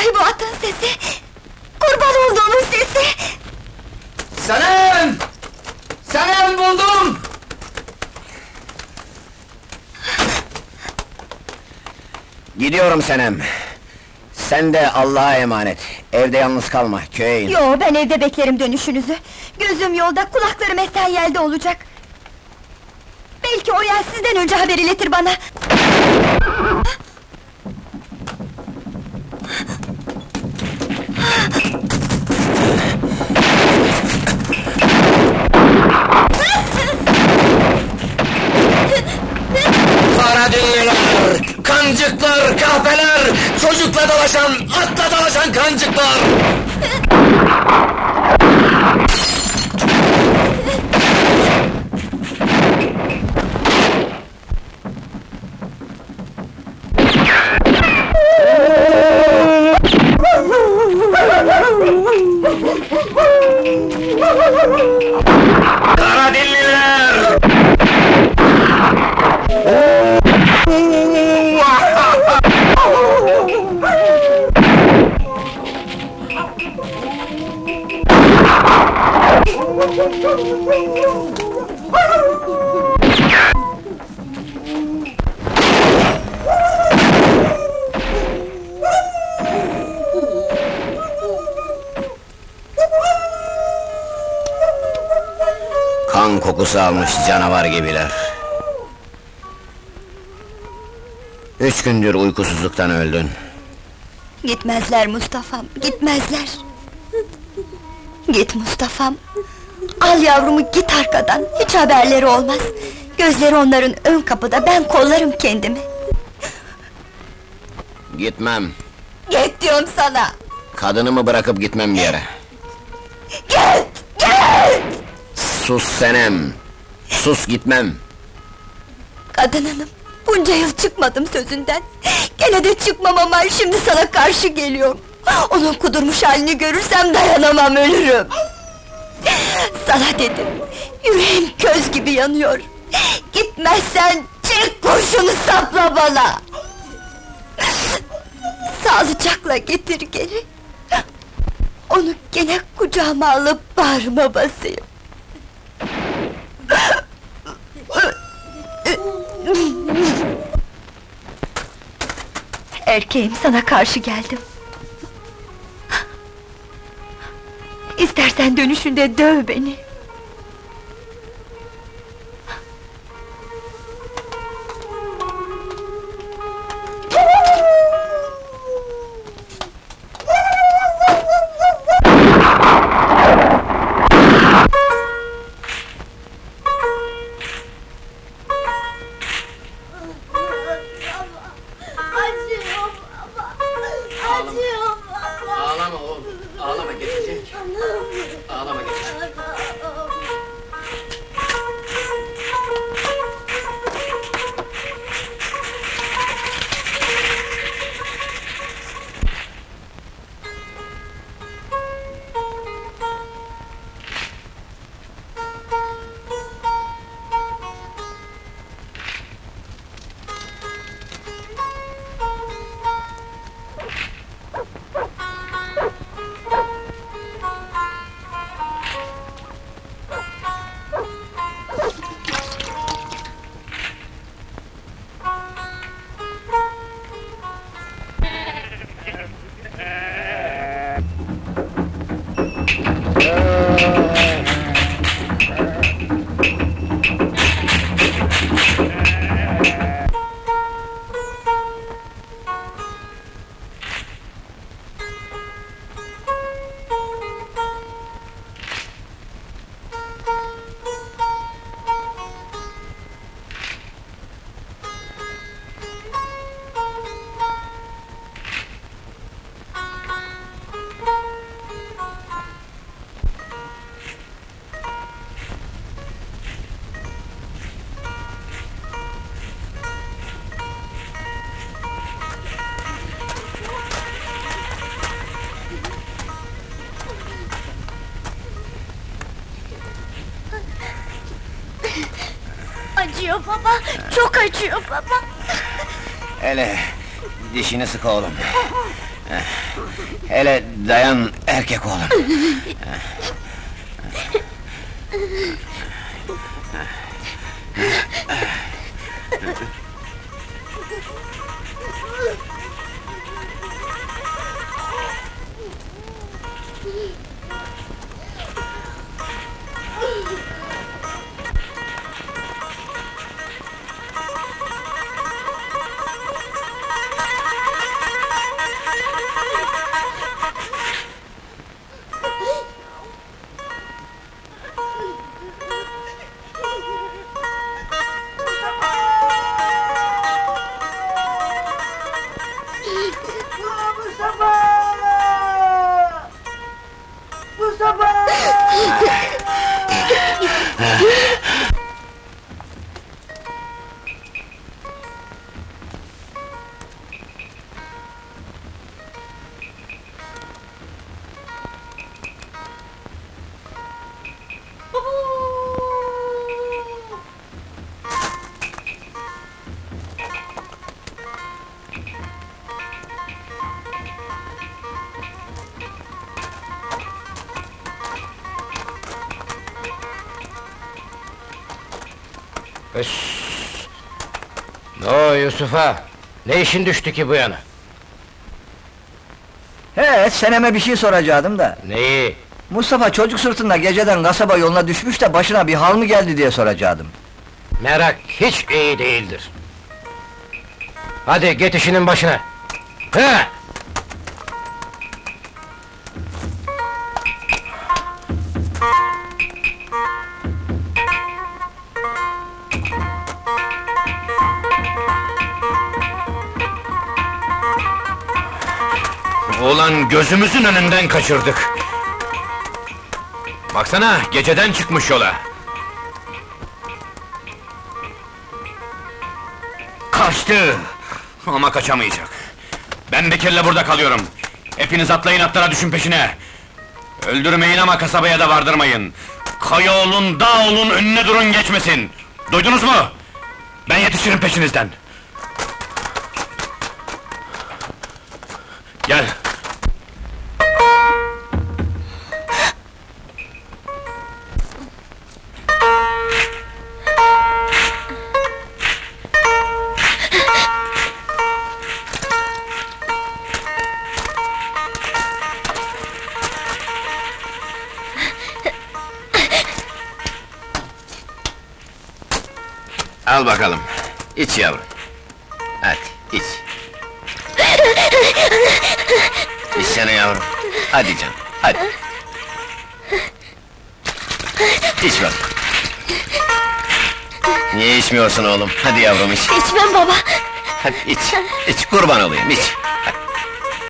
Vallahi bu atın sesi! Kurban olduğumun sesi! Senem! Senem buldum! Gidiyorum Senem. Sen de Allah'a emanet. Evde yalnız kalma, köye in. Yo, ben evde beklerim dönüşünüzü. Gözüm yolda, kulaklarım esen yelde olacak. Belki o yer sizden önce haber iletir bana. Çocukla dolaşan, atla dolaşan kancıklar! Kan kokusu almış canavar gibiler. Üç gündür uykusuzluktan öldün. Gitmezler Mustafa'm, gitmezler. Git Mustafa'm. Al yavrumu git arkadan, hiç haberleri olmaz. Gözleri onların ön kapıda, ben kollarım kendimi. Gitmem. Git diyorum sana! Kadınımı bırakıp gitmem bir yere. Git! Git! Sus Senem. Sus gitmem. Kadın hanım, bunca yıl çıkmadım sözünden. Gene de çıkmam ama şimdi sana karşı geliyorum. Onun kudurmuş halini görürsem dayanamam, ölürüm. Sana dedim, yüreğim köz gibi yanıyor. Gitmezsen çek kurşunu sapla bana. Sağlıcakla getir geri. Onu gene kucağıma alıp bağrıma basayım. Erkeğim sana karşı geldim. İstersen dönüşünde döv beni. Acıyor baba. Çok acıyor baba. Hele dişini sık oğlum. Hele dayan erkek oğlum. Ös. Ne o Yusuf'a? Ne işin düştü ki bu yana? He, seneme bir şey soracaktım da. Neyi? Mustafa çocuk sırtında geceden kasaba yoluna düşmüş de başına bir hal mı geldi diye soracaktım. Merak hiç iyi değildir. Hadi git işinin başına. He! Ulan gözümüzün önünden kaçırdık. Baksana, geceden çıkmış yola. Kaçtı! Ama kaçamayacak. Ben Bekir'le burada kalıyorum. Hepiniz atlayın atlara düşün peşine. Öldürmeyin ama kasabaya da vardırmayın. Kaya olun, dağ olun, önüne durun geçmesin. Duydunuz mu? Ben yetişirim peşinizden. Gel. Al bakalım. İç yavrum. Hadi iç. İçsene yavrum. Hadi canım, hadi. İç bak. Niye içmiyorsun oğlum? Hadi yavrum iç. İçmem baba. Hadi iç. İç kurban olayım iç.